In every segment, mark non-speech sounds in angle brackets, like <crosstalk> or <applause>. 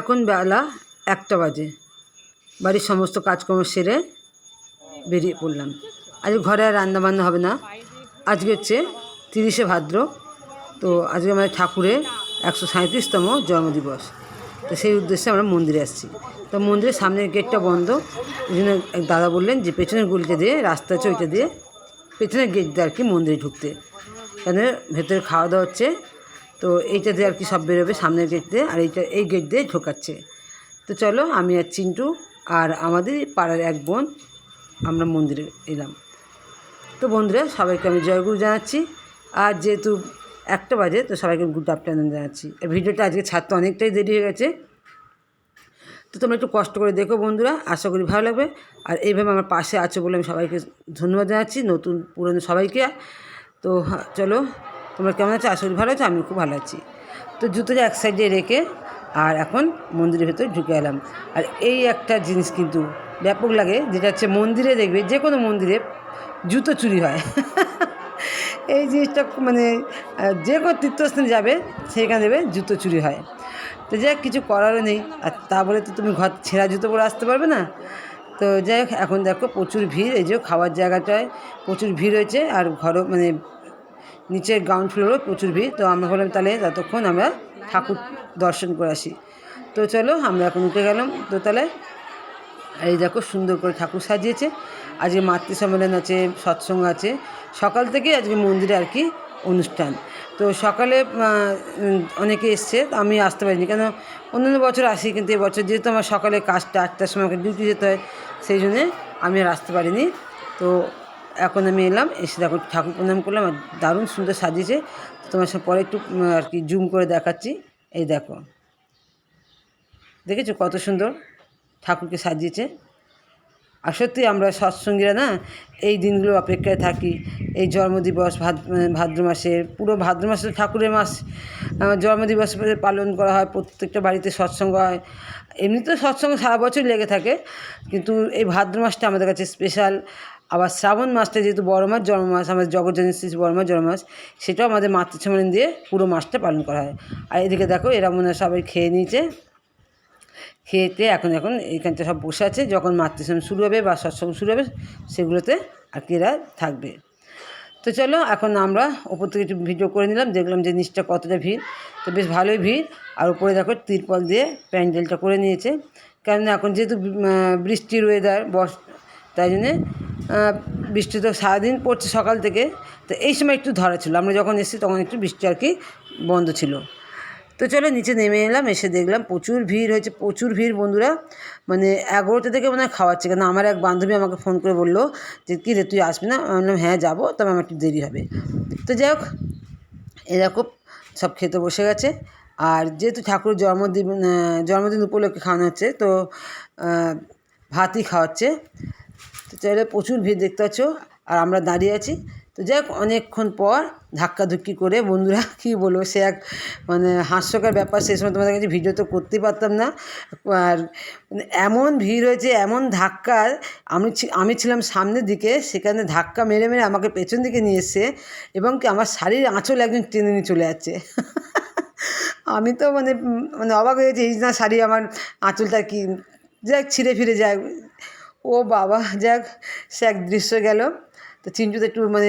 এখন বেলা একটা বাজে। বাড়ির সমস্ত কাজকর্ম সেরে বেরিয়ে পড়লাম। আজকে ঘরে আর রান্নাবান্না হবে না। আজকে হচ্ছে তিরিশে ভাদ্র, তো আজকে আমাদের ঠাকুরের একশো সাঁত্রিশতম জন্মদিবস। তো সেই উদ্দেশ্যে আমরা মন্দিরে আসছি। তো মন্দিরের সামনের গেটটা বন্ধ। ওই জন্য এক দাদা বললেন যে পেছনের গলিটা দিয়ে, রাস্তা আছে ওইটা দিয়ে পেছনের গেট দিয়ে আর কি মন্দিরে ঢুকতে। কেন? ভেতরে খাওয়া দাওয়া হচ্ছে। তো এইটা দিয়ে আর কি সব বেরোবে সামনের গেট দিয়ে আর এইটা এই গেট দিয়ে ঢোকাচ্ছে। তো চলো আমি আর চিন্টু আর আমাদের পাড়ার এক বোন আমরা মন্দিরে এলাম। তো বন্ধুরা সবাইকে আমি জয়গুরু জানাচ্ছি। আর যেহেতু একটা বাজে তো সবাইকে গুড আফটারনুন জানাচ্ছি। আর ভিডিওটা আজকে ছাড়তে অনেকটাই দেরি হয়ে গেছে। তো তোমরা একটু কষ্ট করে দেখো বন্ধুরা আশা করি ভালো লাগবে। আর এইভাবে আমার পাশে আছো বলে আমি সবাইকে ধন্যবাদ জানাচ্ছি নতুন পুরনো সবাইকে। তো হ্যাঁ, চলো তোমরা কেমন আছো? করি ভালো আছো আমি খুব ভালো আছি। তো জুতোটা এক সাইডে রেখে আর এখন মন্দিরের ভেতর ঢুকে এলাম। আর এই একটা জিনিস কিন্তু ব্যাপক লাগে, যেটা হচ্ছে মন্দিরে দেখবে যে কোনো মন্দিরে জুতো চুরি হয়। <laughs> এই জিনিসটা মানে যে কোনো তীর্থস্থানে যাবে, সেখানে দেবে জুতো চুরি হয়। তো যাই কিছু করারও নেই। আর তা বলে তো তুমি ঘর ছেঁড়া জুতো পরে আসতে পারবে না? তো যাই হোক, এখন দেখো প্রচুর ভিড়। এই যে খাওয়ার জায়গাটায় প্রচুর ভিড় হয়েছে। আর ঘরও মানে নিচের গ্রাউন্ড ফ্লোরও প্রচুর ভিড়। তো আমরা বললাম তাহলে ততক্ষণ আমরা ঠাকুর দর্শন করে আসি। তো চলো, আমরা এখন উঠে গেলাম। দোতলায় আর এই দেখো সুন্দর করে ঠাকুর সাজিয়েছে। আজকে মাতৃ সম্মেলন আছে, সৎসঙ্গ আছে। সকাল থেকে আজকে মন্দিরে আর কি অনুষ্ঠান। তো সকালে অনেকে এসছে আমি আসতে পারিনি। কেন, অন্যান্য বছর আসি, কিন্তু এবছর যেহেতু আমার সকালে কাজটা আটটার সময় ডিউটি যেতে হয়, সেই জন্যে আমি আর আসতে পারিনি। তো এখন আমি এলাম, এসে দেখো ঠাকুর প্রণাম করলাম, আর দারুণ সুন্দর সাজিয়েছে। তোমার সঙ্গে পরে একটু আর কি জুম করে দেখাচ্ছি। এই দেখো। দেখেছ কত সুন্দর ঠাকুরকে সাজিয়েছে? আর সত্যি আমরা সৎসঙ্গীরা না, এই দিনগুলো অপেক্ষায় থাকি। এই জন্মদিবস, ভাদ ভাদ্র মাসের পুরো ভাদ্র মাসে ঠাকুরের মাস। জন্মদিবস পালন করা হয়, প্রত্যেকটা বাড়িতে সৎসঙ্গ হয়। এমনিতে সৎসঙ্গ সারা বছর লেগে থাকে, কিন্তু এই ভাদ্র মাসটা আমাদের কাছে স্পেশাল আবার শ্রাবণ মাসটা যেহেতু বড় মাস, জন্ম মাস, আমাদের জগজ্জনী শ্রী বড় মাস, জন্ম মাস, সেটাও আমাদের মাতৃসম্মেলন দিয়ে পুরো মাসটা পালন করা হয়। আর এদিকে দেখো, এরা মনে হয় সবাই খেয়ে নিয়েছে। খেয়েতে এখন এখন এইখানটা সব বসে আছে। যখন মাতৃসম শুরু হবে বা সৎসঙ্গ শুরু হবে, সেগুলোতে আর কি এরা থাকবে। তো চলো, এখন আমরা ওপর থেকে একটু ভিডিও করে নিলাম। দেখলাম যে নিচটা কতটা ভিড়। তো বেশ ভালোই ভিড়। আর উপরে দেখো, তিরপল দিয়ে প্যান্ডেলটা করে নিয়েছে। কেননা এখন যেহেতু বৃষ্টির ওয়েদার বস তাই জন্যে বৃষ্টি তো সারাদিন পড়ছে সকাল থেকে, তো এই সময় একটু ধরা ছিল। আমরা যখন এসেছি তখন একটু বৃষ্টি আর কি বন্ধ ছিল। তো চলো নিচে নেমে এলাম, এসে দেখলাম প্রচুর ভিড় হয়েছে, প্রচুর ভিড় বন্ধুরা। মানে এগারোটা থেকে মনে হয় খাওয়াচ্ছে, কেন আমার এক বান্ধবী আমাকে ফোন করে বলল যে, কী রে, তুই আসবি না? আমি বললাম হ্যাঁ যাব, তবে আমার একটু দেরি হবে। তো যাই হোক এরকম সব খেতে বসে গেছে। আর যেহেতু ঠাকুরের জন্মদিন জন্মদিন উপলক্ষে খাওয়ানো হচ্ছে, তো ভাতই খাওয়াচ্ছে। চাইলে প্রচুর ভিড় দেখতে পাচ্ছ, আর আমরা দাঁড়িয়ে আছি। তো যাই হোক, অনেকক্ষণ পর ধাক্কাধুক্কি করে বন্ধুরা, <laughs> কী বলব, সে এক মানে হাস্যকর ব্যাপার। সেই সময় তোমাদের কাছে ভিডিও তো করতেই পারতাম না। আর মানে এমন ভিড় হয়েছে, এমন ধাক্কা, আমি আমি ছিলাম সামনের দিকে, সেখানে ধাক্কা মেরে মেরে আমাকে পেছন দিকে নিয়ে এসছে এবং কি আমার শাড়ির আঁচল একজন টেনে নিয়ে চলে যাচ্ছে। <laughs> আমি তো মানে মানে অবাক হয়েছি এই না শাড়ি আমার আঁচলটা কি যাক ছিঁড়ে ফিরে যায়। ও বাবা, যাক, সে এক দৃশ্য গেল। তো চিন্টু তো একটু মানে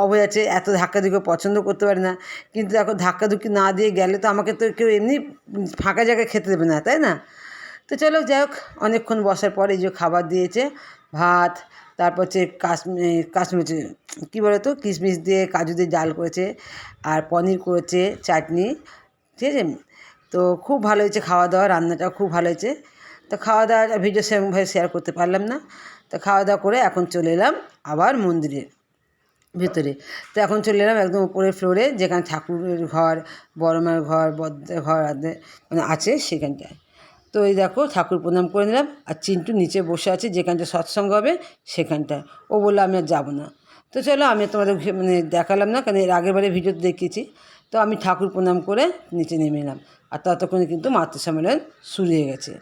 অফ হয়ে আছে এত ধাক্কা ধুকে পছন্দ করতে পারে না। কিন্তু এখন ধাক্কাধুক্কি না দিয়ে গেলে তো আমাকে তো কেউ এমনি ফাঁকা জায়গায় খেতে দেবে না, তাই না? তো চলো, যাই হোক, অনেকক্ষণ বসার পর যে খাবার দিয়েছে, ভাত, তারপর হচ্ছে কাশ্মীর কাশ্মীর কী বলো তো কিশমিশ দিয়ে কাজু দিয়ে ডাল করেছে, আর পনির করেছে, চাটনি, ঠিক আছে? তো খুব ভালো হয়েছে খাওয়া দাওয়া, রান্নাটাও খুব ভালো হয়েছে। তো খাওয়া দাওয়ার ভিডিও সেরকমভাবে শেয়ার করতে পারলাম না। তো খাওয়া দাওয়া করে এখন চলে এলাম আবার মন্দিরে ভেতরে। তো এখন চলে এলাম একদম উপরের ফ্লোরে যেখানে ঠাকুরের ঘর, বড় মায়ের ঘর বদ্রের ঘর মানে আছে সেখানটায়। তো এই দেখো, ঠাকুর প্রণাম করে নিলাম আর চিন্টু নিচে বসে আছে, যেখানটা সৎসঙ্গ হবে সেখানটায়। ও বলল, আমি আর যাব না। তো চলো, আমি তোমাদের মানে দেখালাম না, কারণ এর আগের বারে ভিডিওতে দেখিয়েছি। তো আমি ঠাকুর প্রণাম করে নিচে নেমে এলাম। আর ততক্ষণে কিন্তু মাতৃ সম্মেলন শুরু হয়ে গেছে।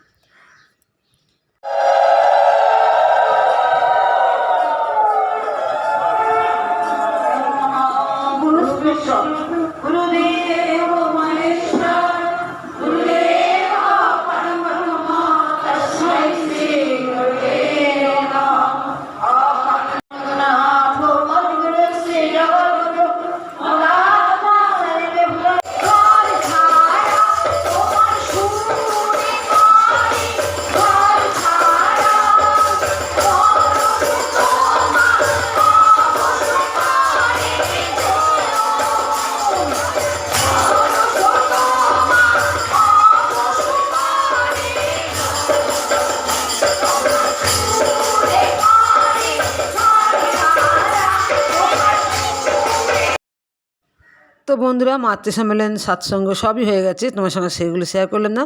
বন্ধুরা মাতৃ সম্মেলন সৎসঙ্গ সবই হয়ে গেছে। তোমার সঙ্গে সেগুলো শেয়ার করলাম না।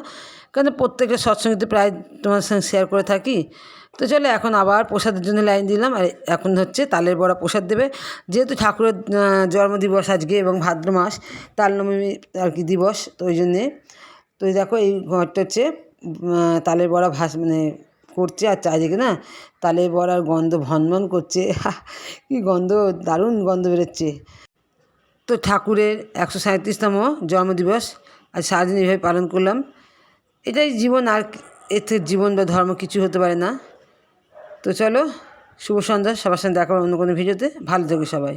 কেন? প্রত্যেকের সৎসঙ্গে তো প্রায় তোমার সঙ্গে শেয়ার করে থাকি। তো চলো এখন আবার প্রসাদের জন্য লাইন দিলাম। আর এখন হচ্ছে তালের বড়া প্রসাদ দেবে। যেহেতু ঠাকুরের জন্মদিবস আজকে এবং ভাদ্র মাস তাল নবমী আর কি দিবস, তো ওই জন্যে। তো দেখো, এই ঘরটা হচ্ছে তালের বড়া ভাস মানে করছে। আর চারিদিকে না তালের বড়ার গন্ধ ভনভন করছে। <laughs> কি গন্ধ, দারুণ গন্ধ বেরোচ্ছে। তো ঠাকুরের একশো সাঁত্রিশতম জন্মদিবস আজ সারাদিন এইভাবে পালন করলাম। এটাই জীবন আর এর জীবন বা ধর্ম কিছু হতে পারে না। তো চলো, শুভ সন্ধ্যা, সবার সঙ্গে দেখা অন্য কোনো ভিডিওতে। ভালো থাকে সবাই।